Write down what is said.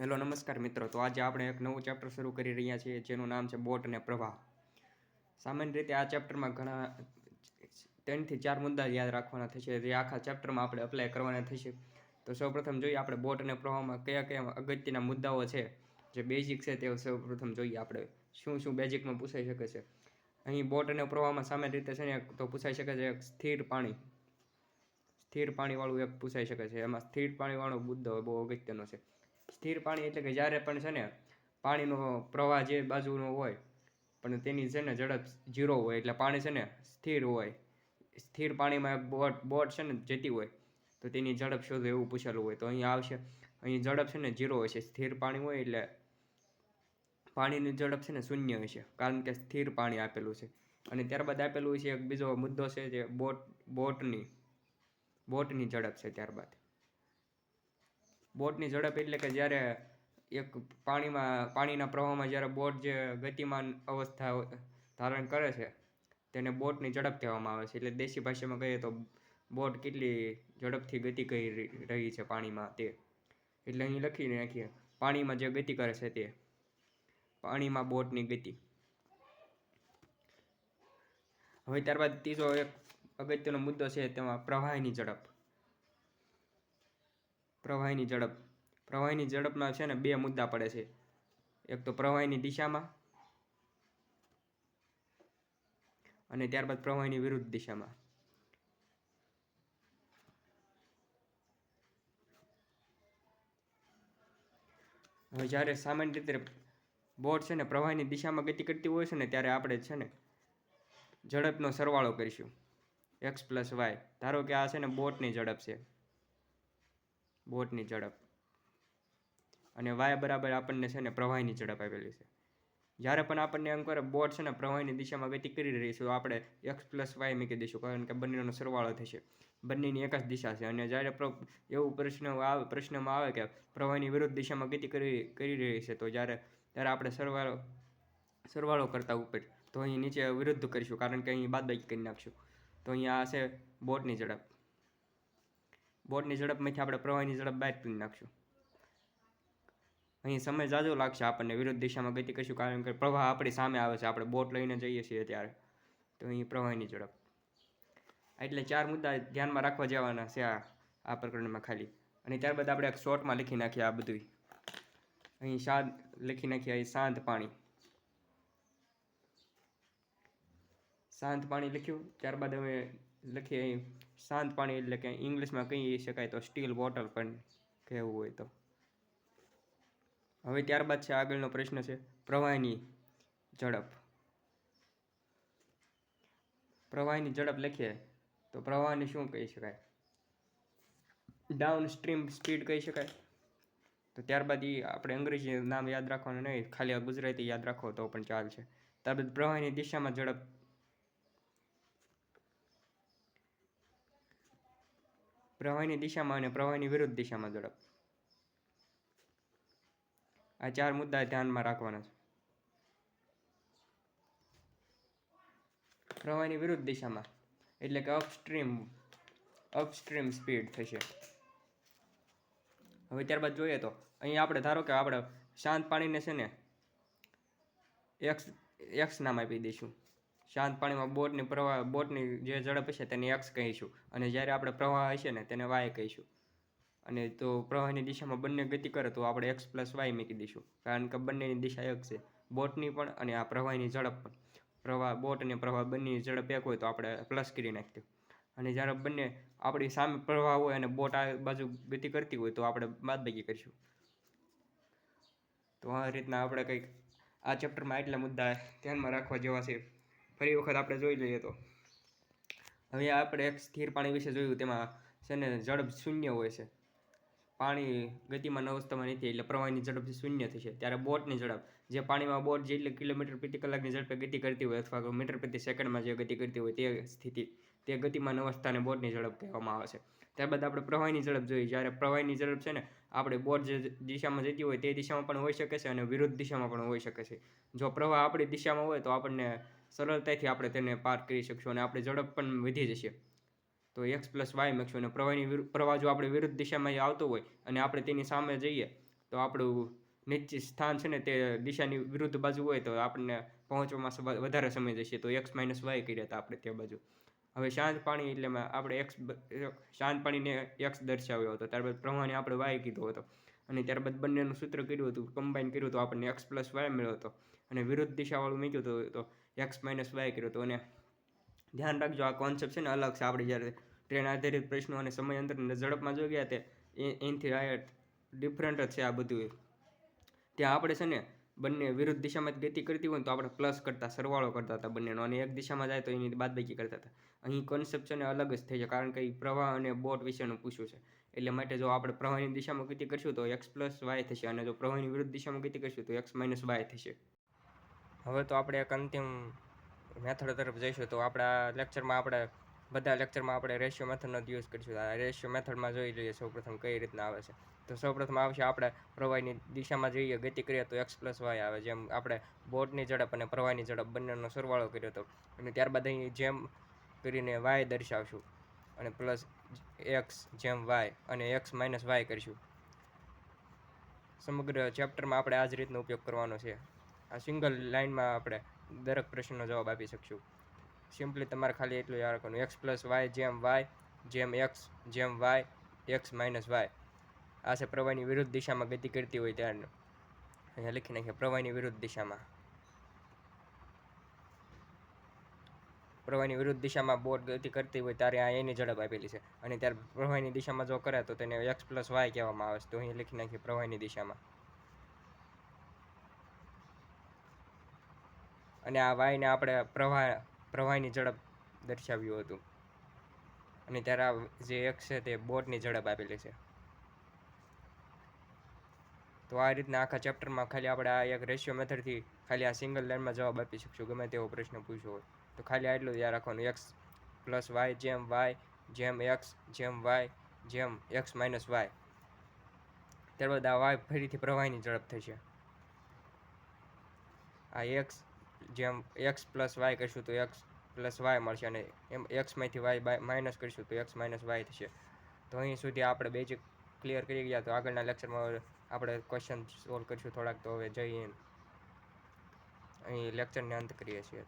Hello, નમસ્કાર મિત્રો. તો આજે આપણે એક નવું ચેપ્ટર શરૂ કરી રહ્યા છીએ, જેનું નામ છે બોટ અને પ્રવાહ. સામાન્ય રીતે આ ચેપ્ટરમાં ઘણા ત્રણથી ચાર મુદ્દા યાદ રાખવાના થશે, જે આખા ચેપ્ટરમાં આપણે અપ્લાય કરવાના થશે. તો સૌપ્રથમ જોઈએ આપણે બોટ અને પ્રવાહમાં કયા કયા અગત્યના મુદ્દાઓ છે, જે બેઝિક છે તે સૌપ્રથમ જોઈએ આપણે. શું શું બેઝિકમાં પૂછાઈ શકે છે? અહીં બોટ અને પ્રવાહમાં સામાન્ય રીતે છે ને તો પૂછાઈ શકે છે એક સ્થિર પાણી. સ્થિર પાણીવાળું એક પૂછાઈ શકે છે. એમાં સ્થિર પાણીવાળો મુદ્દો બહુ અગત્યનો છે. સ્થિર પાણી એટલે કે જ્યારે પણ છે ને પાણીનો પ્રવાહ જે બાજુનો હોય, પણ તેની છે ને ઝડપ ઝીરો હોય એટલે પાણી છે ને સ્થિર હોય. સ્થિર પાણીમાં બોટ બોટ છે ને જતી હોય, તો તેની ઝડપ શોધો એવું પૂછેલું હોય. તો અહીં આવશે, અહીં ઝડપ છે ને ઝીરો હોય છે. સ્થિર પાણી હોય એટલે પાણીની ઝડપ છે ને શૂન્ય હોય છે, કારણ કે સ્થિર પાણી આપેલું છે. અને ત્યારબાદ આપેલું છે, એક બીજો મુદ્દો છે જે બોટ, બોટની બોટની ઝડપ છે ત્યારબાદ. બોટની ઝડપ એટલે કે જ્યારે એક પાણીમાં, પાણીના પ્રવાહમાં જ્યારે બોટ જે ગતિમાન અવસ્થા ધારણ કરે છે, તેને બોટની ઝડપ કહેવામાં આવે છે. એટલે દેશી ભાષામાં કહીએ તો બોટ કેટલી ઝડપથી ગતિ કરી રહી છે પાણીમાં તે. એટલે અહીં લખીને નાખીએ પાણીમાં જે ગતિ કરે છે તે. પાણીમાં બોટની ગતિ. હવે ત્યારબાદ ત્રીજો એક અગત્યનો મુદ્દો છે તેમાં પ્રવાહીની ઝડપ. પ્રવાહીની ઝડપ. પ્રવાહીની ઝડપમાં છે ને બે મુદ્દા પડે છે. એક તો પ્રવાહીની દિશામાં અને ત્યારબાદ પ્રવાહીની વિરુદ્ધ દિશામાં. હવે જ્યારે સામાન્ય રીતે બોટ છે ને પ્રવાહીની દિશામાં ગતિ કરતી હોય છે ને ત્યારે આપણે છે ને ઝડપનો સરવાળો કરીશું. X plus Y. ધારો કે આ છે ને બોટની ઝડપ છે. બોટની ઝડપ. અને વાય બરાબર આપણને છે ને પ્રવાહીની ઝડપ આપેલી છે. જ્યારે પણ આપણને એમ કરે બોટ છે ને પ્રવાહીની દિશામાં ગતિ કરી રહી છે, તો આપણે એક્સ પ્લસ વાય મૂકી દઈશું, કારણ કે બંનેનો સરવાળો થશે. બંનેની એક જ દિશા છે. અને જ્યારે એવું પ્રશ્ન આવે, પ્રશ્નમાં આવે કે પ્રવાહીની વિરુદ્ધ દિશામાં ગતિ કરી કરી રહી છે, તો જ્યારે, ત્યારે આપણે સરવાળો સરવાળો કરતા ઉપર, તો અહીં નીચે વિરુદ્ધ કરીશું, કારણ કે અહીં બાદબાકી કરી નાખશું. તો અહીંયા હશે બોટની ઝડપ. બોટની ઝડપમાંથી આપણે પ્રવાહીની ઝડપ બહાર કરી નાખશું. અહીં સમય જાજો લાગશે આપણને, વિરુદ્ધ દિશામાં ગતિ કરીશું, કારણ કે પ્રવાહ આપણી સામે આવે છે, આપણે બોટ લઈને જઈએ છીએ ત્યારે. તો અહીં પ્રવાહીની ઝડપ. એટલે ચાર મુદ્દા ધ્યાનમાં રાખવા જવાના છે આ આ પ્રકરણમાં ખાલી. અને ત્યારબાદ આપણે એક શોર્ટમાં લખી નાખીએ આ બધું અહીં શાંત લખી નાખીએ અહીં શાંત પાણી. શાંત પાણી લખ્યું, ત્યારબાદ હવે લખીએ અહીં શાંત પાણી એટલે કે ઇંગ્લિશમાં કહી શકાય તો સ્ટીલ બોટલ પણ કહેવું હોય તો. હવે ત્યારબાદ છે આગળનો પ્રશ્ન છે પ્રવાહની ઝડપ. પ્રવાહની ઝડપ લખીએ તો પ્રવાહને શું કહી શકાય? ડાઉન સ્ટ્રીમ સ્પીડ કહી શકાય. તો ત્યારબાદ એ આપણે અંગ્રેજી નામ યાદ રાખવાનું નહીં, ખાલી ગુજરાતી યાદ રાખો તો પણ ચાલશે. ત્યારબાદ પ્રવાહની દિશામાં ઝડપ પ્રવાહીની દિશામાં અને પ્રવાહીની વિરુદ્ધ દિશામાં ઝડપ આ ચાર મુદ્દા ધ્યાનમાં રાખવાના છે. પ્રવાહીની વિરુદ્ધ દિશામાં, એટલે કે અપસ્ટ્રીમ અપસ્ટ્રીમ સ્પીડ થશે. હવે ત્યારબાદ જોઈએ તો અહીં આપણે ધારો કે આપણે શાંત પાણીને છે ને એક્સ એક્સ નામ આપી દઈશું. શાંત પાણીમાં બોટની પ્રવાહ, બોટની જે ઝડપ હશે તેને એક્સ કહીશું. અને જ્યારે આપણે પ્રવાહ હશે ને તેને વાય કહીશું. અને તો પ્રવાહની દિશામાં બંને ગતિ કરે તો આપણે એક્સ પ્લસ વાય મૂકી દઈશું. કારણ કે બંનેની દિશા એક છે. બોટની પણ અને આ પ્રવાહની ઝડપ પણ. પ્રવાહ, બોટ અને પ્રવાહ બંનેની ઝડપ એક હોય તો આપણે પ્લસ કરી નાખીએ. અને જ્યારે બંને આપણી સામે પ્રવાહ હોય અને બોટ આ બાજુ ગતિ કરતી હોય તો આપણે બાદબાકી કરીશું. તો આ રીતના આપણે કંઈક આ ચેપ્ટરમાં એટલા મુદ્દા ધ્યાનમાં રાખવા જેવા છે. ફરી વખત આપણે જોઈ લઈએ તો. હવે આપણે એક સ્થિર પાણી વિશે જોયું, તેમાં છે ને ઝડપ શૂન્ય હોય છે. પાણી ગતિમાં અવસ્થામાં નથી, એટલે પ્રવાહીની ઝડપ શૂન્ય થશે, ત્યારે બોટની ઝડપ, જે પાણીમાં બોટ જેટલી કિલોમીટર પ્રતિ કલાકની ઝડપે ગતિ કરતી હોય અથવા મીટર પ્રતિ સેકન્ડમાં જે ગતિ કરતી હોય તે સ્થિતિ, તે ગતિમાન અવસ્થાને બોટની ઝડપ કહેવામાં આવે છે. ત્યારબાદ આપણે પ્રવાહીની ઝડપ જોઈએ, જ્યારે પ્રવાહીની ઝડપ છે ને, આપણે બોટ જે દિશામાં જતી હોય તે દિશામાં પણ હોઈ શકે છે અને વિરુદ્ધ દિશામાં પણ હોઈ શકે છે. જો પ્રવાહ આપણી દિશામાં હોય તો આપણને સરળતાથી આપણે તેને પાર કરી શકશું અને આપણે ઝડપ પણ વધી જશે. તો એક્સ પ્લસ વાય મૂકશું અને પ્રવાહની પ્રવાહ જો આપણે વિરુદ્ધ દિશામાં આવતો હોય અને આપણે તેની સામે જઈએ, તો આપણું નિશ્ચિત સ્થાન છે ને તે દિશાની વિરુદ્ધ બાજુ હોય તો આપણને પહોંચવામાં વધારે સમય જશે. તો એક્સ માઇનસ વાય કર્યા હતા આપણે તે બાજુ. હવે શાંત પાણી એટલે આપણે એક્સ શાંત પાણીને એક્સ દર્શાવ્યો હતો. ત્યારબાદ પ્રવાહને આપણે વાય કીધો હતો. અને ત્યારબાદ બંનેનું સૂત્ર કર્યું હતું કમ્બાઈન કર્યું તો આપણને એક્સ પ્લસ વાય મળ્યો હતો. અને વિરુદ્ધ દિશાવાળું મૂક્યું હતું, તો એક્સ માઇનસ વાય કર્યું હતું. અને ધ્યાન રાખજો, આ કોન્સેપ્ટ છે ને અલગ છે. આપણે જ્યારે ટ્રેન આધારિત પ્રશ્નો અને સમય અંતરની ઝડપમાં જોઈ ગયા તે એ રાયટ ડિફરન્ટ જ છે આ બધું. ત્યાં આપણે છે ને બંને વિરુદ્ધ દિશામાં ગતિ કરતી હોય તો આપણે પ્લસ કરતા, સરવાળો કરતા હતા બંનેનો. અને એક દિશામાં જાય તો એની બાદબાકી કરતા હતા. અહીં કોન્સેપ્ટ છે ને અલગ જ થઈ છે, કારણ કે પ્રવાહ અને બોટ વિશેનું પૂછ્યું છે. એટલે માટે જો આપણે પ્રવાહની દિશામાં ગતિ કરશું તો એક્સ પ્લસ વાય થશે અને જો પ્રવાહની વિરુદ્ધ દિશામાં ગતિ કરશું તો એક્સ માઇનસ વાય થશે. હવે તો આપણે એક અંતિમ મેથડ તરફ જઈશું. તો આપણા લેક્ચરમાં આપણે બધા લેક્ચરમાં આપણે રેશિયો મેથડનો જ યુઝ કરીશું. આ રેશિયો મેથડમાં જોઈ લઈએ સૌપ્રથમ કઈ રીતના આવે છે. તો સૌપ્રથમ આવશે આપણે પ્રવાહીની દિશામાં જઈએ, ગતિ કરીએ તો એક્સ પ્લસ વાય આવે. જેમ આપણે બોટની ઝડપ અને પ્રવાહીની ઝડપ બંનેનો સરવાળો કર્યો હતો અને ત્યારબાદ અહીં જેમ કરીને વાય દર્શાવશું અને પ્લસ એક્સ જેમ વાય અને એક્સ માઇનસ વાય કરીશું. સમગ્ર ચેપ્ટરમાં આપણે આ જ રીતનો ઉપયોગ કરવાનો છે. આ સિંગલ લાઇનમાં આપણે દરેક પ્રશ્નનો જવાબ આપી શકશું. સિમ્પલી તમારે ખાલી એટલું યાદ રાખવાનું. એક્સ પ્લસ વાય જેમ વાય જેમ એક્સ જેમ વાય એક્સ માઇનસ વાય આ છે પ્રવાહની વિરુદ્ધ દિશામાં ગતિ કરતી હોય ત્યારનું. અહીંયા લખી નાખીએ, પ્રવાહની વિરુદ્ધ દિશામાં. પ્રવાહની વિરુદ્ધ દિશામાં બોટ ગતિ કરતી હોય ત્યારે આ એની ઝડપ આપેલી છે. અને ત્યારે પ્રવાહની દિશામાં જો કરે તો તેને એક્સ પ્લસ વાય કહેવામાં આવે છે. તો અહીં લખી નાખીએ પ્રવાહની દિશામાં. અને આ વાયને આપણે પ્રવાહ, પ્રવાહની ઝડપ દર્શાવ્યું હતું. અને ત્યારે આ જે એક છે તે બોટની ઝડપ આપેલી છે. તો આ રીતના આખા ચેપ્ટરમાં ખાલી આપણે આ એક રેશિયો મેથડથી ખાલી આ સિંગલ લાઇનમાં જવાબ આપી શકશું, ગમે તેવો પ્રશ્ન પૂછ્યો હોય. તો ખાલી આટલું યાદ રાખવાનું એક્સ પ્લસ વાય જેમ વાય જેમ એક્સ જેમ વાય જેમ એક્સ માઇનસ વાય ત્યારબાદ આ વાય ફરીથી પ્રવાહીની ઝડપ થશે. આ એક્સ જેમ એક્સ પ્લસ વાય કરશું તો એક્સ પ્લસ વાય મળશે અને એમ એક્સમાંથી વાય માઇનસ કરીશું તો એક્સ માઇનસ વાય થશે. તો અહીં સુધી આપણે બેઝિક ક્લિયર કરી ગયા તો આગળના લેક્ચરમાં આપણે ક્વેશ્ચન સોલ્વ કરીશું થોડાક તો હવે જઈએ. અહીં લેક્ચરને અંત કરીએ છીએ